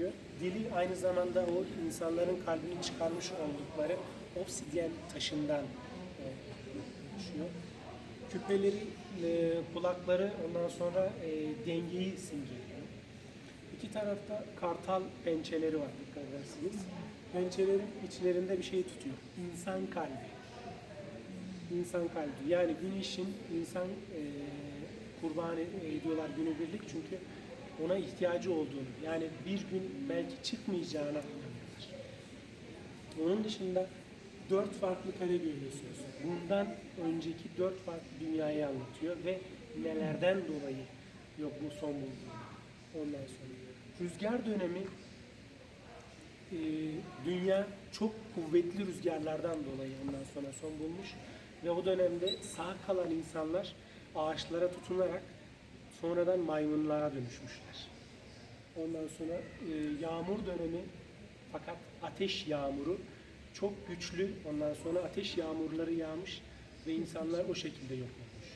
geliyor. Dili aynı zamanda o insanların kalbini çıkarmış oldukları obsidyen taşından e, oluşuyor. Küpeleri, e, kulakları ondan sonra e, dengeyi simgeliyor. İki tarafta kartal pençeleri var dikkat edersiniz. Pençelerin içlerinde bir şey tutuyor. İnsan kalbi. İnsan kalbi. Yani güneşin insan e, kurban ediyorlar günübirlik çünkü ona ihtiyacı olduğunu. Yani bir gün belki çıkmayacağına inanıyorlar. Onun dışında dört farklı kare görüyorsunuz. Bundan önceki dört farklı dünyayı anlatıyor ve nelerden dolayı yok bu son bulduğu. Ondan sonra rüzgar dönemi e, dünya çok kuvvetli rüzgarlardan dolayı ondan sonra son bulmuş ve o dönemde sağ kalan insanlar ağaçlara tutunarak sonradan maymunlara dönüşmüşler. Ondan sonra e, yağmur dönemi fakat ateş yağmuru çok güçlü. Ondan sonra ateş yağmurları yağmış ve insanlar o şekilde yok olmuş.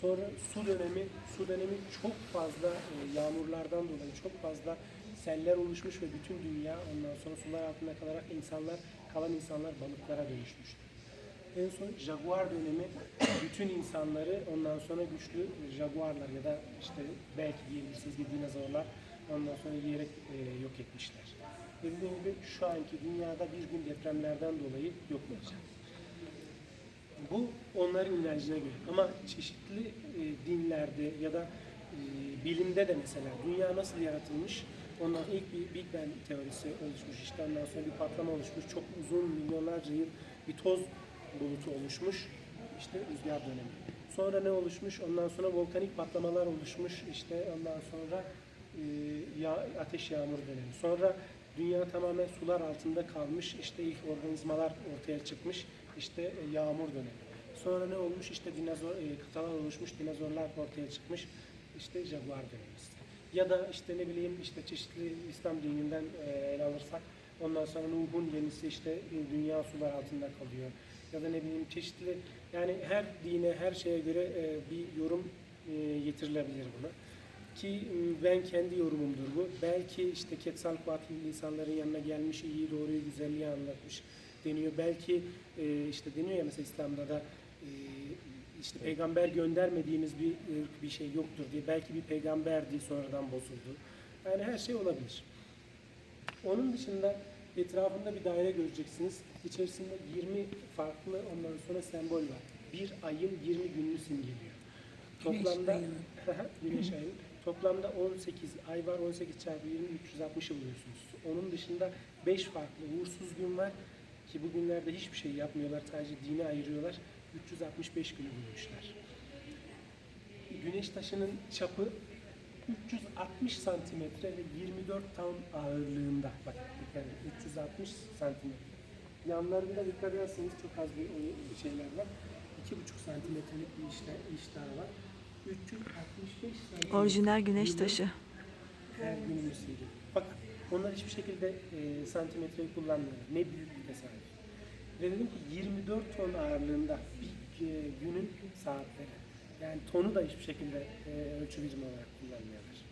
Sonra su dönemi, su dönemi çok fazla e, yağmurlardan dolayı çok fazla seller oluşmuş ve bütün dünya ondan sonra sular altında kalarak insanlar, kalan insanlar balıklara dönüşmüştür. En son Jaguar dönemi bütün insanları ondan sonra güçlü jaguarlar ya da işte belki diyebilirsiniz ki dinozorlar ondan sonra yiyerek e, yok etmişler. Dediğim gibi şu anki dünyada bir gün depremlerden dolayı yok olacak. Bu onların inancına göre. Ama çeşitli e, dinlerde ya da e, bilimde de mesela dünya nasıl yaratılmış? Ondan ilk bir Big Bang teorisi oluşmuş. işte ondan sonra bir patlama oluşmuş. Çok uzun milyonlarca yıl bir toz bulutu oluşmuş. İşte rüzgar dönemi. Sonra ne oluşmuş? Ondan sonra volkanik patlamalar oluşmuş. İşte ondan sonra e, ya, ateş yağmur dönemi. Sonra dünya tamamen sular altında kalmış. İşte ilk organizmalar ortaya çıkmış. İşte e, yağmur dönemi. Sonra ne olmuş? İşte dinozor, e, kıtalar oluşmuş, dinozorlar ortaya çıkmış. İşte jaguar dönemi. işte. Ya da işte ne bileyim işte çeşitli İslam dininden e, ele alırsak ondan sonra Nuh'un gemisi işte e, dünya sular altında kalıyor. Ya da ne bileyim çeşitli yani her dine her şeye göre e, bir yorum e, getirilebilir buna. Ki e, ben kendi yorumumdur bu. Belki işte Quetzalcoatl insanların yanına gelmiş, iyi doğruyu, güzelliği anlatmış deniyor. Belki e, işte deniyor ya mesela İslam'da da e, işte peygamber göndermediğimiz bir bir şey yoktur diye. Belki bir peygamberdi sonradan bozuldu. Yani her şey olabilir. Onun dışında etrafında bir daire göreceksiniz. İçerisinde 20 farklı ondan sonra sembol var. Bir ayın 20 gününü simgeliyor. Güneş Toplamda ayının. Güneş ayının. Toplamda 18 ay var. 18 çarpı 20 360'ı buluyorsunuz. Onun dışında 5 farklı uğursuz gün var ki bu günlerde hiçbir şey yapmıyorlar. Sadece dine ayırıyorlar. 365 günü bulmuşlar. Güneş taşının çapı 360 santimetre ve 24 ton ağırlığında. Bak edin. 360 santimetre. Yanlarında dikkat ederseniz çok az bir şeyler var. 2,5 santimetrelik bir işte, iş daha var. 365 santimetre. Orijinal güneş taşı. Her siliyor. Fakat onlar hiçbir şekilde e, santimetreyi kullanmıyorlar. Ne büyük bir tesadüf. Ve dedim ki 24 ton ağırlığında bir e, günün saatleri. Yani tonu da hiçbir şekilde e, ölçü birimi olarak kullanmıyorlar.